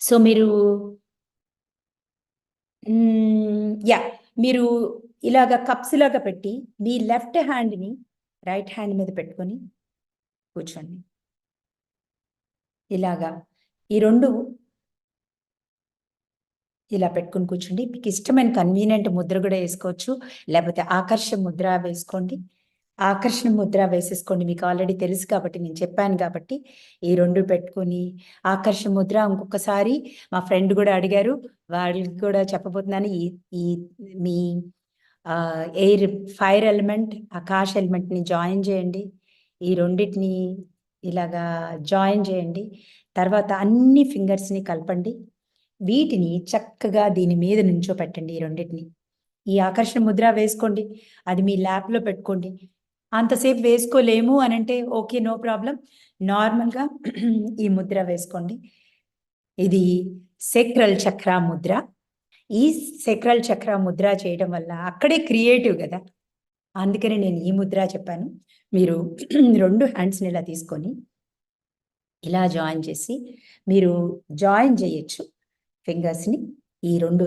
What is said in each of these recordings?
So మీరు yeah మీరు ఇలాగ కప్స్ లాగా పెట్టి మీ లెఫ్ట్ హ్యాండ్ని రైట్ హ్యాండ్ మీద పెట్టుకొని కూర్చోండి. ఇలాగా ఈ రెండు ఇలా పెట్టుకుని కూర్చోండి. మీకు ఇష్టమైన కన్వీనియంట్ ముద్ర కూడా వేసుకోవచ్చు. లేకపోతే ఆకర్షణ ముద్ర వేసుకోండి. ఆకర్షణ ముద్ర వేసేసుకోండి. మీకు ఆల్రెడీ తెలుసు కాబట్టి నేను చెప్పాను కాబట్టి ఈ రెండు పెట్టుకొని ఆకర్షణ ముద్ర ఇంకొకసారి మా ఫ్రెండ్ కూడా అడిగారు. వాళ్ళకి కూడా చెప్పబోతున్నాను. ఈ ఈ మీ ఎయిర్ ఫైర్ ఎలిమెంట్ ఆకాశ ఎలిమెంట్ని జాయిన్ చేయండి. ఈ రెండింటిని ఇలాగా జాయిన్ చేయండి. తర్వాత అన్ని ఫింగర్స్ని కలపండి. వీటిని చక్కగా దీని మీద నుంచో పెట్టండి ఈ రెండింటిని. ఈ ఆకర్షణ ముద్ర వేసుకోండి. అది మీ ల్యాప్లో పెట్టుకోండి. అంతసేపు వేసుకోలేము అని అంటే ఓకే నో ప్రాబ్లం. నార్మల్గా ఈ ముద్ర వేసుకోండి. ఇది సెక్రల్ చక్ర ముద్ర. ఈ సెక్రల్ చక్ర ముద్ర చేయడం వల్ల అక్కడే క్రియేటివ్ కదా. అందుకని నేను ఈ ముద్ర చెప్పాను. మీరు రెండు హ్యాండ్స్ని ఇలా తీసుకొని ఇలా జాయిన్ చేసి మీరు జాయిన్ చేయొచ్చు ఫింగర్స్ని. ఈ రెండు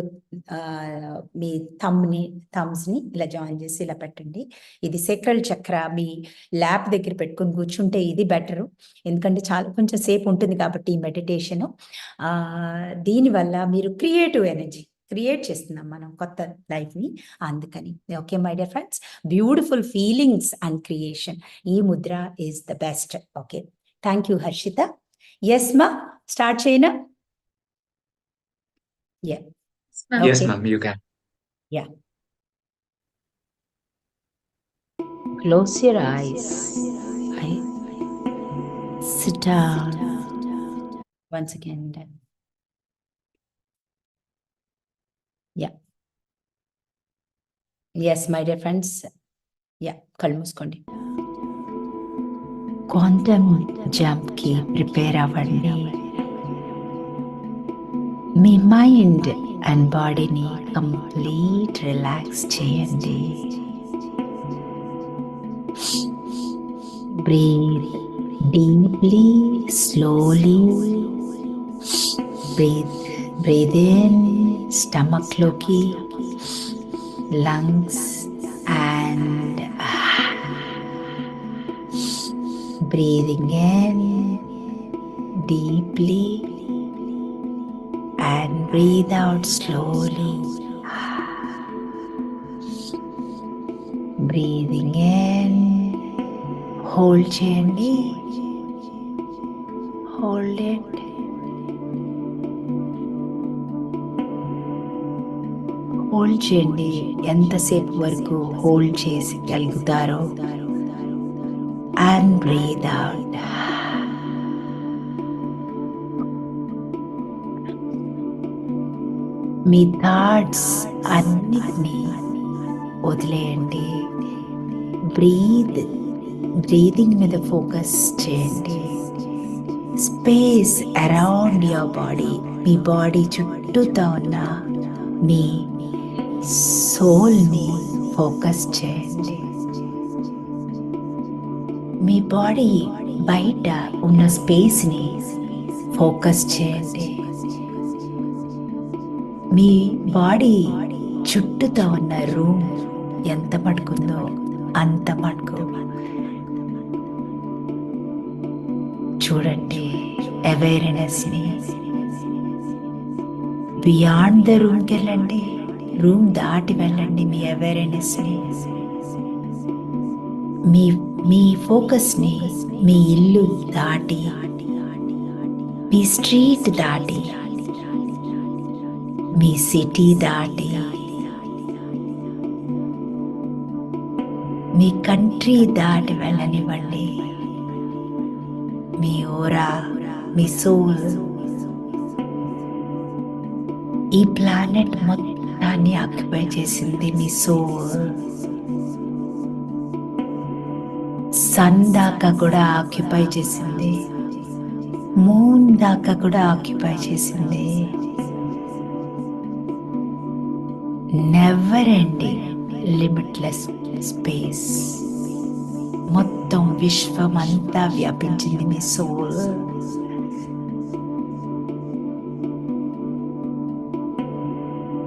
మీ థమ్ని థమ్స్ని ఇలా జాయిన్ చేసి ఇలా పెట్టండి. ఇది సెక్రల్ చక్ర మీ ల్యాప్ దగ్గర పెట్టుకొని కూర్చుంటే ఇది బెటరు ఎందుకంటే చాలా కొంచెం సేపు ఉంటుంది కాబట్టి ఈ మెడిటేషను దీనివల్ల మీరు క్రియేటివ్ ఎనర్జీ క్రియేట్ చేస్తున్నాం మనం కొత్త లైఫ్ని అందుకని okay my dear friends beautiful feelings and creation ఈ Mudra is the best okay thank you Harshitha yes మా స్టార్ట్ చేయనా? Yeah Yes, Okay. ma'am, you can. Close your eyes. Right? Sit down. Once again. then. Yeah. Yes, my dear friends. Yeah, కళ్ళు మూసుకోండి quantum జంప్కి prepare అవ్వండి May mind and body need complete relaxation. Breathe deeply, slowly. Breathe, breathe in, stomach loki, lungs and breathing in deeply and breathe out slowly. Breathing in, hold gently, hold it. Hold చేయండి ఎంతసేపు వరకు hold చేసి కలుగుతారో and breathe out మీ thoughts అన్నిటినీ వదిలేయండి. Breathe breathing మీద focus చేయండి. స్పేస్ అరౌండ్ యువర్ బాడీ మీ బాడీ చుట్టూతో ఉన్న మీ సోల్ని ఫోకస్ చేయండి. మీ బాడీ బయట ఉన్న స్పేస్ని ఫోకస్ చేయండి. మీ బాడీ చుట్టూతో ఉన్న రూమ్ ఎంత పడుకుందో అంత మటుకు చూడండి అవేర్నెస్ని బియాండ్ ద రూమ్కి వెళ్ళండి. రూమ్ దాటి వెళ్ళండి మీ అవేర్నెస్ని మీ మీ ఫోకస్ని మీ ఇల్లు దాటి మీ స్ట్రీట్ దాటి. మీ సిటీ దాటి. మీ కంట్రీ దాటి వెళ్ళనివ్వండి. మీ ఓరా మీ సోల్. ఈ ప్లానెట్ మొత్తాన్ని ఆక్యుపై చేసింది మీ సోల్. సన్ దాకా కూడా ఆక్యుపై చేసింది. మూన్ దాకా కూడా ఆక్యుపై చేసింది. నెవర్ ఎండింగ్ లిమిట్లెస్ స్పేస్ మొత్తం విశ్వం అంతా వ్యాపించింది మీ సోల్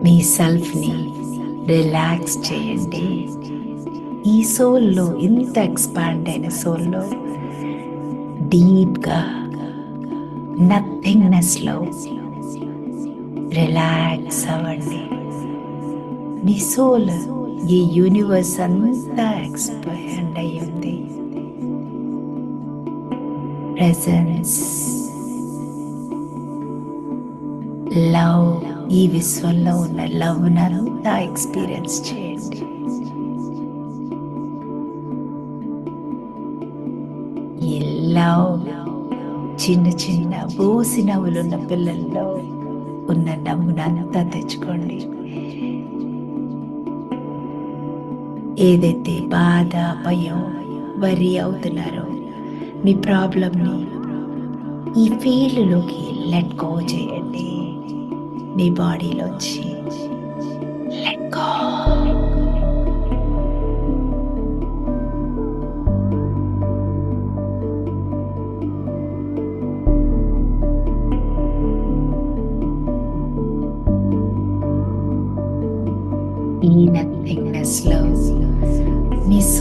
మీ సెల్ఫ్ని రిలాక్స్ చేయండి. ఈ సోల్లో ఇంత ఎక్స్పాండ్ అయిన సోల్లో డీప్గా నథింగ్నెస్లో రిలాక్స్ అవ్వండి. నీ సోల్ ఈ యూనివర్స్ అంతా ఎక్స్పాండ్ అయ్యింది. ప్రెసెన్స్ ప్రెజెన్స్ లవ్ ఈ విశ్వంలో ఉన్న లవ్ అంతా ఎక్స్పీరియన్స్ చేయండి. ఈ లవ్ చిన్న చిన్న బోసి నవ్వులున్న పిల్లల్లో ఉన్న నవ్వునంతా తెచ్చుకోండి. ఏదైతే బాధ భయం వరి అవుతున్నారో మీ ప్రాబ్లమ్ని ఈ ఫీల్డ్లోకి లెట్ గో చేయండి. మీ బాడీలోంచి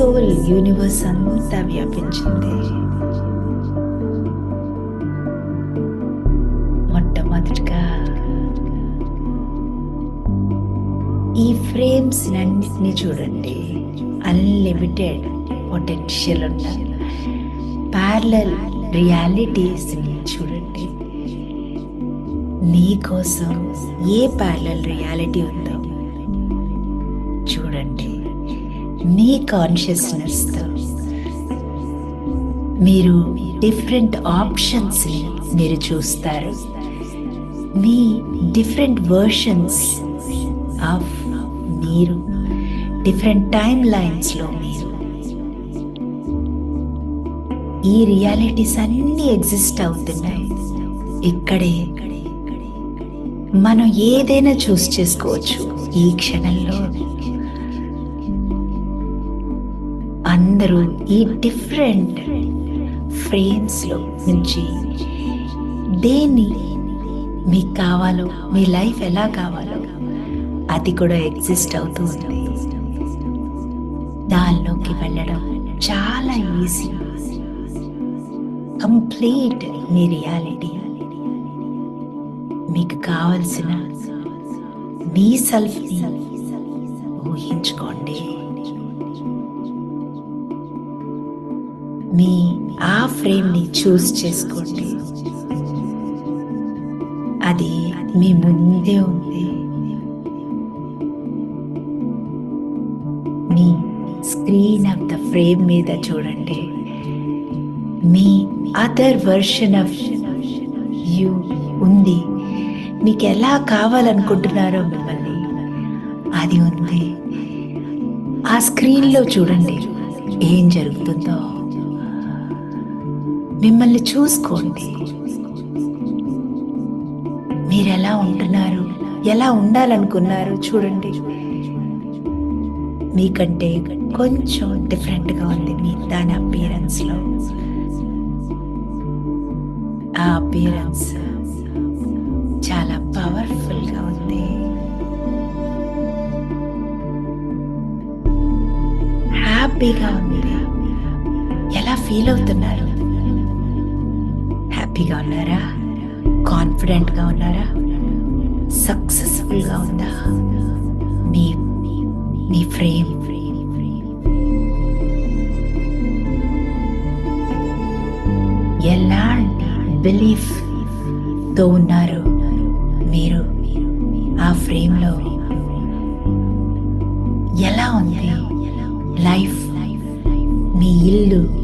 సోల్ యూనివర్స్ అంతా వ్యాపించింది మొట్టమొదటిగా ఈ ఫ్రేమ్స్ అన్నిటినీ చూడండి. అన్లిమిటెడ్ పొటెన్షియల్ ఉన్న ప్యారలల్ రియాలిటీస్ని చూడండి. నీకోసం ఏ ప్యారలల్ రియాలిటీ ఉంది మీ కాన్షియస్నెస్తో మీరు డిఫరెంట్ ఆప్షన్స్ని మీరు చూస్తారు. మీ డిఫరెంట్ వర్షన్స్ ఆఫ్ మీరు డిఫరెంట్ టైం లైన్స్లో మీరు ఈ రియాలిటీస్ అన్నీ ఎగ్జిస్ట్ అవుతున్నాయి. ఇక్కడే మనం ఏదైనా చూస్ చేసుకోవచ్చు ఈ క్షణంలో. అందరూ ఈ డిఫరెంట్ ఫ్రేమ్స్లో నుంచి దేన్ని మీకు కావాలో మీ లైఫ్ ఎలా కావాలో అది కూడా ఎగ్జిస్ట్ అవుతూ ఉంది. దానిలోకి వెళ్ళడం చాలా ఈజీ కంప్లీట్ మీ రియాలిటీ మీకు కావలసిన మీ సెల్ఫ్ని ఊహించుకోండి. మీ ఆ ఫ్రేమ్ని చూస్ చేసుకోండి. అది మీ ముందే ఉంది. మీ స్క్రీన్ ఆఫ్ ద ఫ్రేమ్ మీద చూడండి. మీ అదర్ వర్షన్ ఆఫ్ యూ ఉంది. మీకు ఎలా కావాలనుకుంటున్నారో మిమ్మల్ని అది ఉంది. ఆ స్క్రీన్లో చూడండి. ఏం జరుగుతుందో. మిమ్మల్ని చూసుకోండి. మీరు ఎలా ఉంటున్నారు? ఎలా ఉండాలనుకున్నారు? చూడండి. మీకంటే కొంచెం డిఫరెంట్గా ఉంది మీ దాని అపియరెన్స్లో. ఆ అపియరెన్స్ చాలా పవర్ఫుల్గా ఉంది. హ్యాపీగా ఉంది. ఎలా ఫీల్ అవుతున్నారు? హ్యాపీగా ఉన్నారా? కాన్ఫిడెంట్గా ఉన్నారా? సక్సెస్ఫుల్గా ఉందా? మీ మీ ఫ్రేమ్. ఎలాంటి బిలీఫ్తో ఉన్నారు మీరు ఆ ఫ్రేమ్లో? ఎలా ఉంది? లైఫ్ మీ ఇల్లు?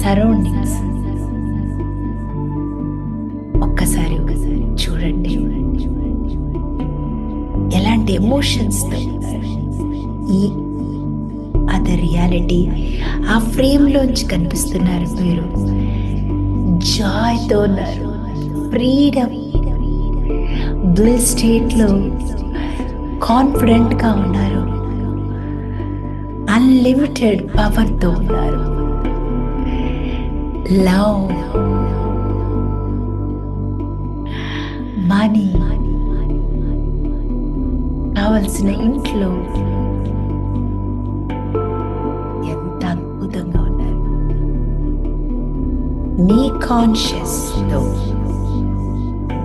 సరౌండింగ్స్ ఒక్కసారి చూడండి. ఎలాంటి ఎమోషన్స్ ఈ అదే రియాలిటీ ఆ ఫ్రేమ్లోంచి కనిపిస్తున్నారు మీరు. జాయ్తో ఉన్నారు. ఫ్రీడమ్ బ్లెస్ స్టేట్లో కాన్ఫిడెంట్గా ఉన్నారు. అన్లిమిటెడ్ పవర్తో ఉన్నారు. లవ్. మనీ. కావలసిన ఇంట్లో. ఎంత అద్భుతంగా ఉన్నారు మీ కాన్షియస్తో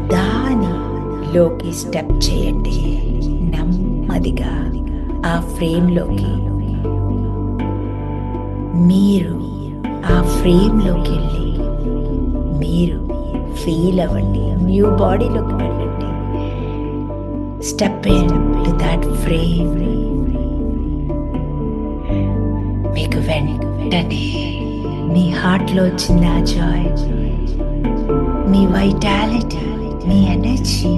దానిలోకి స్టెప్ చేయండి. నెమ్మదిగా ఆ ఫ్రేమ్లోకి. మీరు ఆ ఫ్రేమ్లోకి వెళ్ళి మీరు ఫీల్ అవ్వండి. న్యూ బాడీలోకి వెళ్ళండి. Step to that frame. మీకు వెంటనే మీ హార్ట్లో వచ్చింది ఆ జాయ్ మీ vitality me energy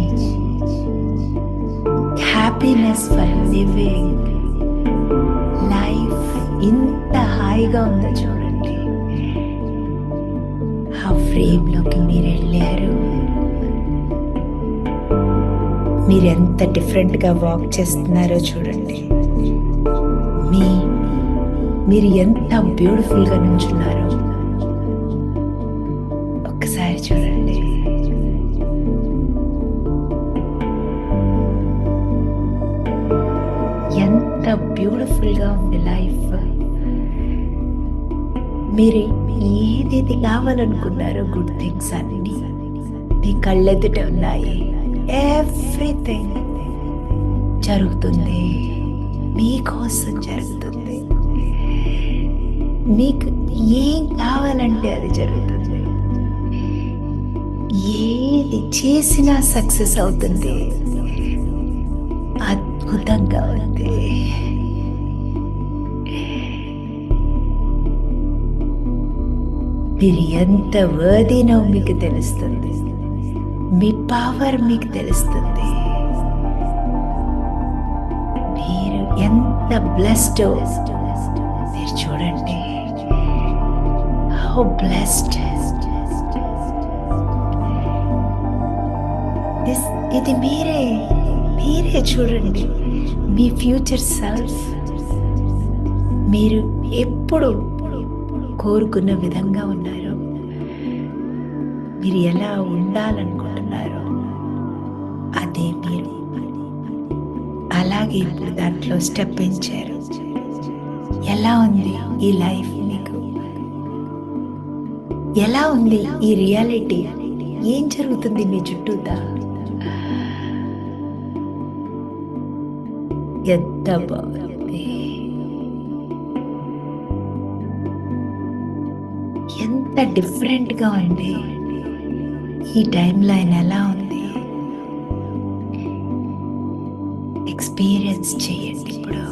happiness for living life ఇంత హాయిగా ఉందో చూడండి. ఫ్రేమ్లోకి మీరు వెళ్ళారు మీరు ఎంత డిఫరెంట్గా వాక్ చేస్తున్నారో చూడండి. మీ మీరు ఎంత బ్యూటిఫుల్గా నుంచున్నారో. ఒక్కసారి చూడండి. ఎంత బ్యూటిఫుల్గా ఉంది లైఫ్ మీరు కావాలనుకున్నారో గుడ్ థింగ్స్ అన్ని మీ కళ్ళెదుట ఉన్నాయి. ఎవ్రీథింగ్ జరుగుతుంది. మీకోసం జరుగుతుంది. మీకు ఏం కావాలంటే అది జరుగుతుంది. ఏది చేసినా సక్సెస్ అవుతుంది. అద్భుతంగా ఉంది. మీరు ఎంత వర్దీనో మీకు తెలుస్తుంది. మీ పవర్ మీకు తెలుస్తుంది. మీరు ఎంత బ్లెస్డ్ మీరు చూడండి. హౌ బ్లెస్డ్ ఇది మీరే మీరే చూడండి. మీ ఫ్యూచర్ సెల్ఫ్ మీరు ఎప్పుడు కోరుకున్న విధంగా ఉన్నారు. మీరు ఎలా ఉండాలనుకుంటున్నారో అదే మీరు. అలాగే ఇప్పుడు దాంట్లో స్టెప్ పెంచారు. ఎలా ఉంది ఈ లైఫ్ మీకు? ఎలా ఉంది ఈ రియాలిటీ? ఏం జరుగుతుంది మీ చుట్టూతా? ఎంత బాగుంది. ఎంత డిఫరెంట్గా ఉంది. ఈ టైం లైన్ ఎలా ఉంది? ఎక్స్పీరియన్స్ చేయండి ఇప్పుడు.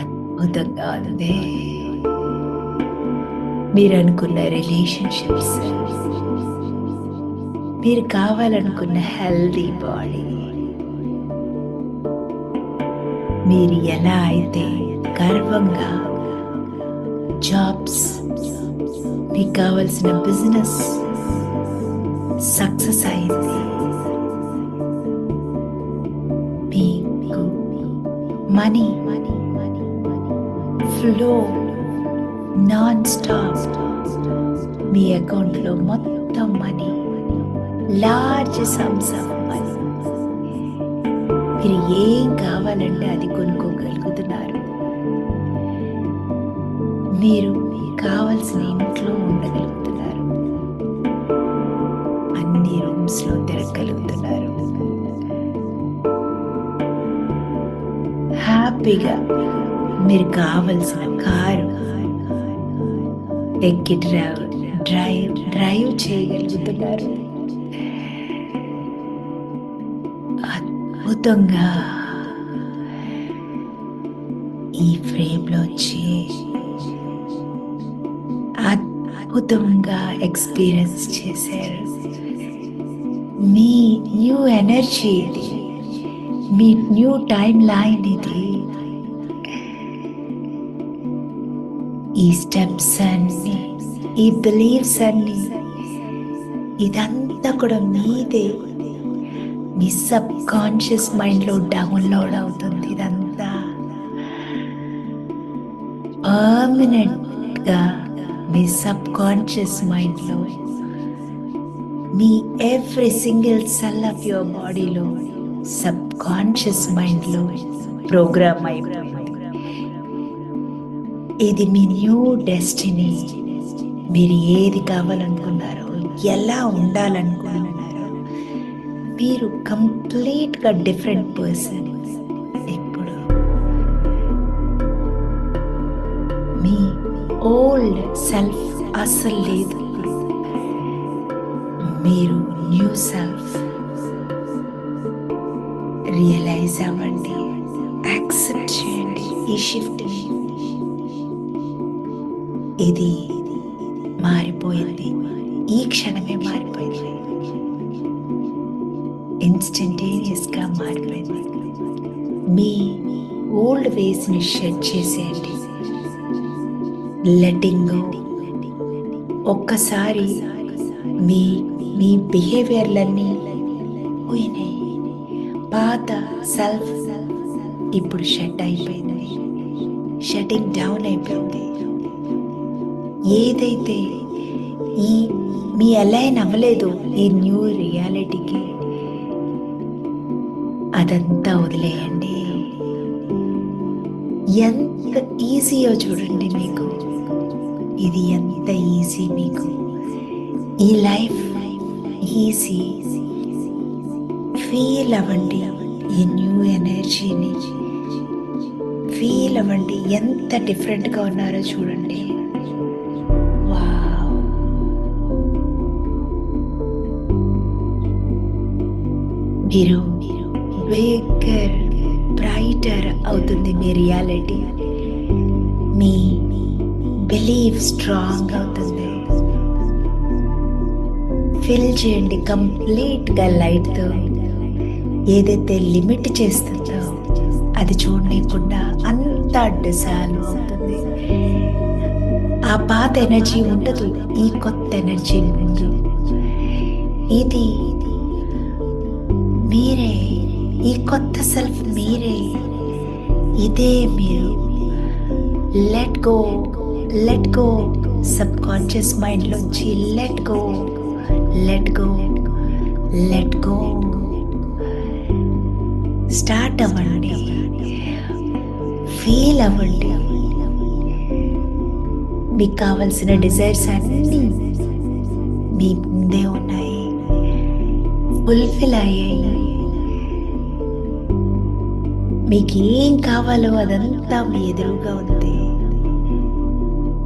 అద్భుతంగా ఉంది మీరు అనుకున్న రిలేషన్షిప్స్. మీరు కావాలనుకున్న హెల్దీ బాడీ. మీరు ఎలా అయితే గర్వంగా జాబ్స్ మీకు కావలసిన బిజినెస్ సక్సెస్ అయింది మీకు మనీ ఫ్లో నాన్ స్టాప్ మీ అకౌంట్లో మొత్తం money large sums of money మీరు ఏం కావాలంటే అది కొనుక్కోగలుగుతున్నారు. మీరు కావలసిన ఇంట్లో ఉండగలుగుతున్నారు. అన్ని రూమ్స్లో తిరగలుగుతున్నారు హ్యాపీగా మీరు కావలసిన కారు ఎక్కి డ్రైవ్ డ్రైవ్ డ్రైవ్ చేయగలుగుతున్నారు. అద్భుతంగా ఈ ఫ్రేమ్లో వచ్చి అద్భుతంగా ఎక్స్పీరియన్స్ చేశారు. మీ న్యూ ఎనర్జీ ఇది. మీ న్యూ టైం లైన్ ఇది. ఈ స్టెప్స్ అన్ని ఈ బిలీవ్స్ అన్ని ఇదంతా కూడా మీదే. మీ సబ్ కాన్షియస్ మైండ్లో డౌన్లోడ్ అవుతుంది ఇదంతా. పర్మనెంట్గా మీ సబ్ కాన్షియస్ మైండ్లో మీ every single cell of your బాడీలో సబ్ కాన్షియస్ మైండ్లో ప్రోగ్రామ్ అయిపోయింది. ఇది మీ న్యూ డెస్టినీ మీరు ఏది కావాలనుకున్నారో ఎలా ఉండాలనుకుంటున్నారో మీరు కంప్లీట్గా డిఫరెంట్ పర్సన్. ఇప్పుడు మీ ఓల్డ్ సెల్ఫ్ అస్సలు లేదు. మీరు న్యూ సెల్ఫ్. రియలైజ్ అవ్వండి. యాక్సెప్ట్ చేయండి ఈ షిఫ్ట్. ఇది మారిపోయింది. ఈ క్షణమే మారిపోయింది. ఇన్స్టంటేనియస్గా మారిపోయింది. మీ ఓల్డ్ వేస్ని షెడ్ చేసేయండి. లెట్టింగ్ ఒక్కసారి మీ మీ బిహేవియర్లన్నీ పోయినాయి. పాత సెల్ఫ్ ఇప్పుడు షట్ అయిపోయింది. షటింగ్ డౌన్ అయిపోయింది. ఏదైతే ఈ మీ అలైన్ అవ్వలేదు ఈ న్యూ రియాలిటీకి అదంతా వదిలేయండి. ఎంత ఈజీయో చూడండి మీకు. ఇది ఎంత ఈజీ మీకు. ఈ లైఫ్ ఈజీ ఫీల్ అవ్వండి ఈ న్యూ ఎనర్జీని ఫీల్ అవ్వండి ఎంత డిఫరెంట్గా ఉన్నారో చూడండి. వావ్ మీరు బిగ్గర్ బ్రైటర్ అవుతుంది మీ రియాలిటీ మీ బిలీవ్ స్ట్రాంగ్ అవుతుంది. ఫిల్ చేయండి కంప్లీట్గా లైట్తో ఏదైతే లిమిట్ చేస్తుందో అది చూడలేకుండా అంతా డిజాల్వ్ అవుతుంది. ఆ పాత ఎనర్జీ ఉండదు ఈ కొత్త ఎనర్జీ ముందు ఇది మీరే ఈ కొత్త సెల్ఫ్ మీరే. ఇదే మీరు. Let go let go subconscious మైండ్లోంచి let go let go let go start అవ్వండి. ఫీల్ అవ్వండి. మీకు కావలసిన డిజైర్స్ అన్నీ మీ ముందే ఉన్నాయి. ఫుల్ఫిల్ అయ్యాయి. మీకు ఏం కావాలో అదంతా మీ ఎదురుగా ఉంది.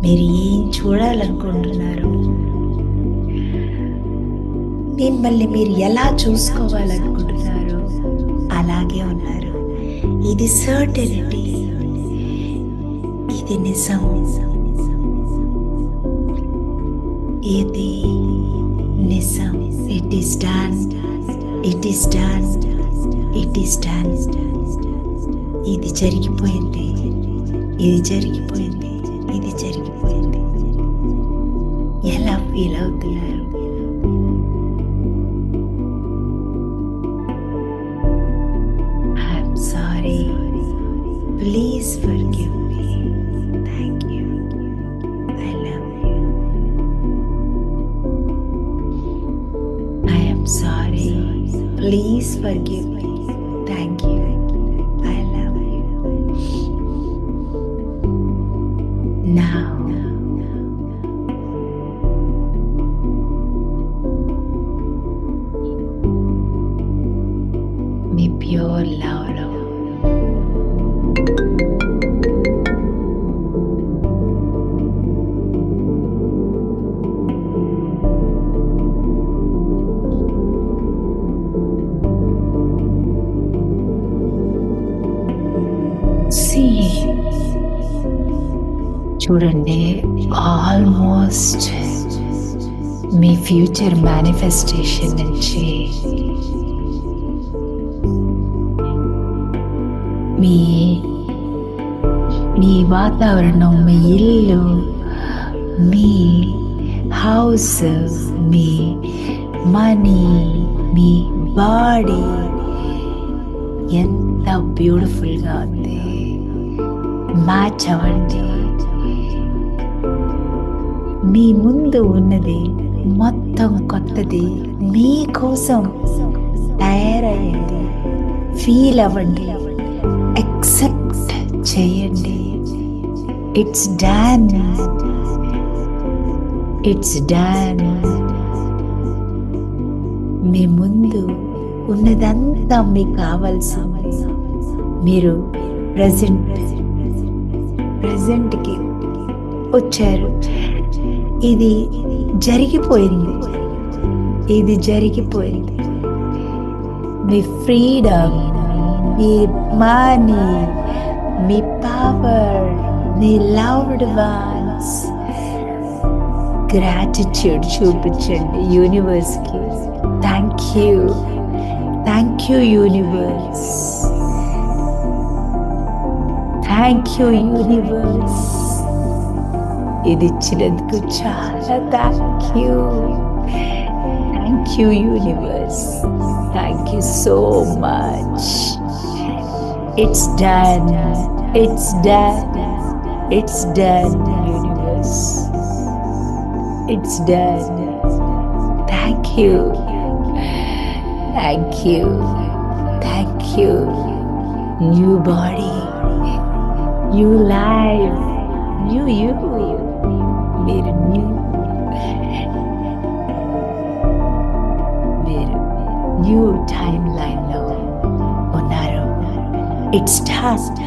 మీరు ఏం చూడాలనుకుంటున్నారు? మిమ్మల్ని మీరు ఎలా చూసుకోవాలనుకుంటున్నారు? అలాగే ఉన్నారు. ఇది సర్టెనిటీ ఇది నిజం. ఇది నిజం. It is done it is done it is done ఇది జరిగిపోయింది ఇది జరిగిపోయింది ఇది జరిగిపోయింది ఎలా ఫీల్ అవుతున్నారు I'm sorry please forgive me thank you I love you I am sorry. Please forgive మీ ప్యూర్ లవ్లో See. చూడండి ఆల్మోస్ట్ మీ ఫ్యూచర్ మేనిఫెస్టేషన్ నుంచి మీ మీ వాతావరణం మీ ఇల్లు మీ హౌస్ మీ మనీ మీ బాడీ ఎంత బ్యూటిఫుల్గా ఉంది. మ్యాచ్ అవ్వండి. మీ ముందు ఉన్నది మొత్తం కొత్తది. మీకోసం తయారయ్యండి. ఫీల్ అవ్వండి. ఎక్సెప్ట్ చేయండి. ఇట్స్ డాన్ ఇట్స్ డాన్ మీ ముందు ఉన్నదంతా మీకు కావాల్సింది. మీరు ప్రజెంట్ ప్రజెంట్కి వచ్చారు. ఇది జరిగిపోయింది. ఇది జరిగిపోయింది. మీ ఫ్రీడమ్ మీ మనీ మీ పవర్ మీ లవ్డ్ వన్స్ గ్రాటిట్యూడ్ చూపించండి యూనివర్స్కి thank you thank you universe thank you universe ఇది ఇచ్చినందుకు చాలా thank you thank you universe thank you so much It's done. It's done. It's done, universe. It's done. Thank you. Thank you. Thank you. New body, new life, new you, made new. Made new time. లైన్లో ఉన్నారు it's tossed